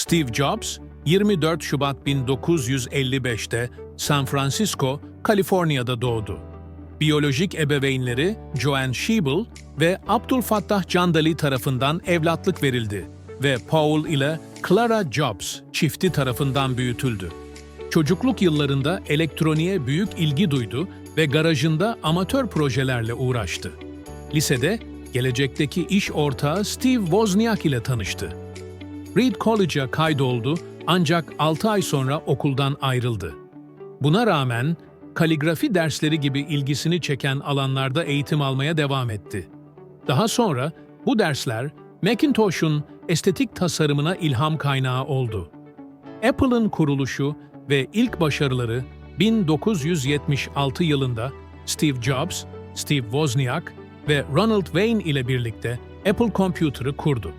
Steve Jobs, 24 Şubat 1955'te San Francisco, Kaliforniya'da doğdu. Biyolojik ebeveynleri Joanne Schiebel ve Abdülfattah Candali tarafından evlatlık verildi ve Paul ile Clara Jobs çifti tarafından büyütüldü. Çocukluk yıllarında elektroniğe büyük ilgi duydu ve garajında amatör projelerle uğraştı. Lisede gelecekteki iş ortağı Steve Wozniak ile tanıştı. Reed College'a kaydoldu ancak 6 ay sonra okuldan ayrıldı. Buna rağmen kaligrafi dersleri gibi ilgisini çeken alanlarda eğitim almaya devam etti. Daha sonra bu dersler Macintosh'un estetik tasarımına ilham kaynağı oldu. Apple'ın kuruluşu ve ilk başarıları 1976 yılında Steve Jobs, Steve Wozniak ve Ronald Wayne ile birlikte Apple Computer'ı kurdu.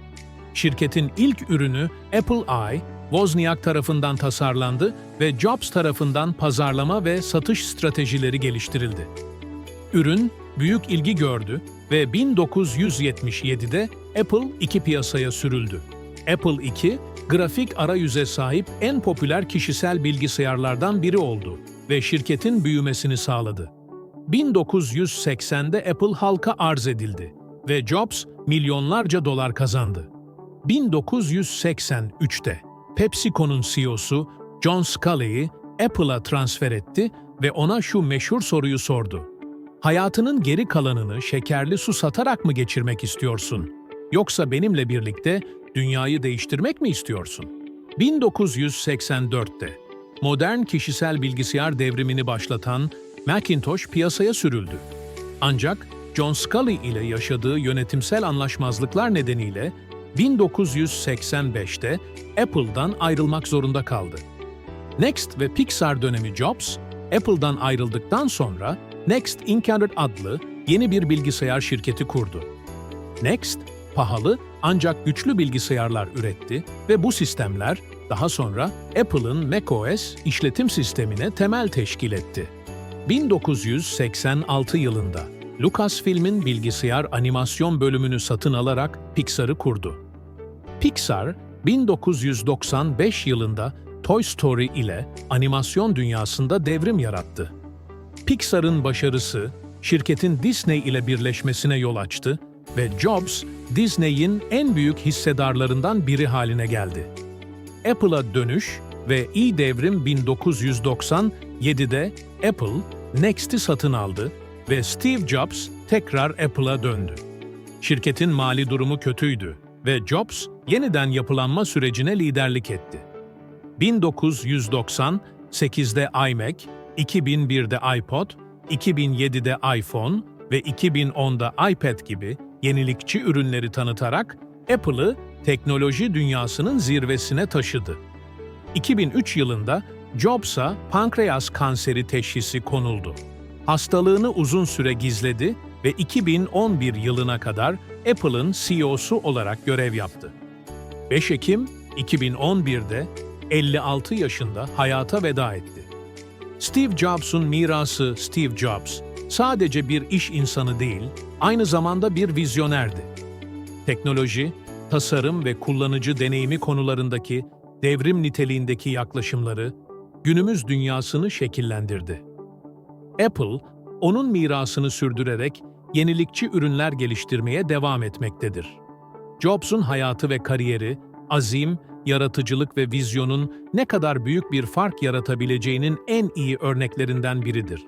Şirketin ilk ürünü Apple I, Wozniak tarafından tasarlandı ve Jobs tarafından pazarlama ve satış stratejileri geliştirildi. Ürün büyük ilgi gördü ve 1977'de Apple II piyasaya sürüldü. Apple II, grafik arayüze sahip en popüler kişisel bilgisayarlardan biri oldu ve şirketin büyümesini sağladı. 1980'de Apple halka arz edildi ve Jobs milyonlarca dolar kazandı. 1983'te PepsiCo'nun CEO'su John Sculley'i Apple'a transfer etti ve ona şu meşhur soruyu sordu. Hayatının geri kalanını şekerli su satarak mı geçirmek istiyorsun? Yoksa benimle birlikte dünyayı değiştirmek mi istiyorsun? 1984'te modern kişisel bilgisayar devrimini başlatan Macintosh piyasaya sürüldü. Ancak John Sculley ile yaşadığı yönetimsel anlaşmazlıklar nedeniyle 1985'te Apple'dan ayrılmak zorunda kaldı. Next ve Pixar dönemi Jobs, Apple'dan ayrıldıktan sonra Next Inc. adlı yeni bir bilgisayar şirketi kurdu. Next, pahalı ancak güçlü bilgisayarlar üretti ve bu sistemler daha sonra Apple'ın macOS işletim sistemine temel teşkil etti. 1986 yılında Lucasfilm'in bilgisayar animasyon bölümünü satın alarak Pixar'ı kurdu. Pixar, 1995 yılında Toy Story ile animasyon dünyasında devrim yarattı. Pixar'ın başarısı, şirketin Disney ile birleşmesine yol açtı ve Jobs, Disney'in en büyük hissedarlarından biri haline geldi. Apple'a dönüş ve i-devrim 1997'de Apple, Next'i satın aldı ve Steve Jobs tekrar Apple'a döndü. Şirketin mali durumu kötüydü ve Jobs yeniden yapılanma sürecine liderlik etti. 1998'de iMac, 2001'de iPod, 2007'de iPhone ve 2010'da iPad gibi yenilikçi ürünleri tanıtarak Apple'ı teknoloji dünyasının zirvesine taşıdı. 2003 yılında Jobs'a pankreas kanseri teşhisi konuldu. Hastalığını uzun süre gizledi ve 2011 yılına kadar Apple'ın CEO'su olarak görev yaptı. 5 Ekim 2011'de 56 yaşında hayata veda etti. Steve Jobs'un mirası Steve Jobs, sadece bir iş insanı değil, aynı zamanda bir vizyonerdi. Teknoloji, tasarım ve kullanıcı deneyimi konularındaki devrim niteliğindeki yaklaşımları günümüz dünyasını şekillendirdi. Apple, onun mirasını sürdürerek yenilikçi ürünler geliştirmeye devam etmektedir. Jobs'un hayatı ve kariyeri, azim, yaratıcılık ve vizyonun ne kadar büyük bir fark yaratabileceğinin en iyi örneklerinden biridir.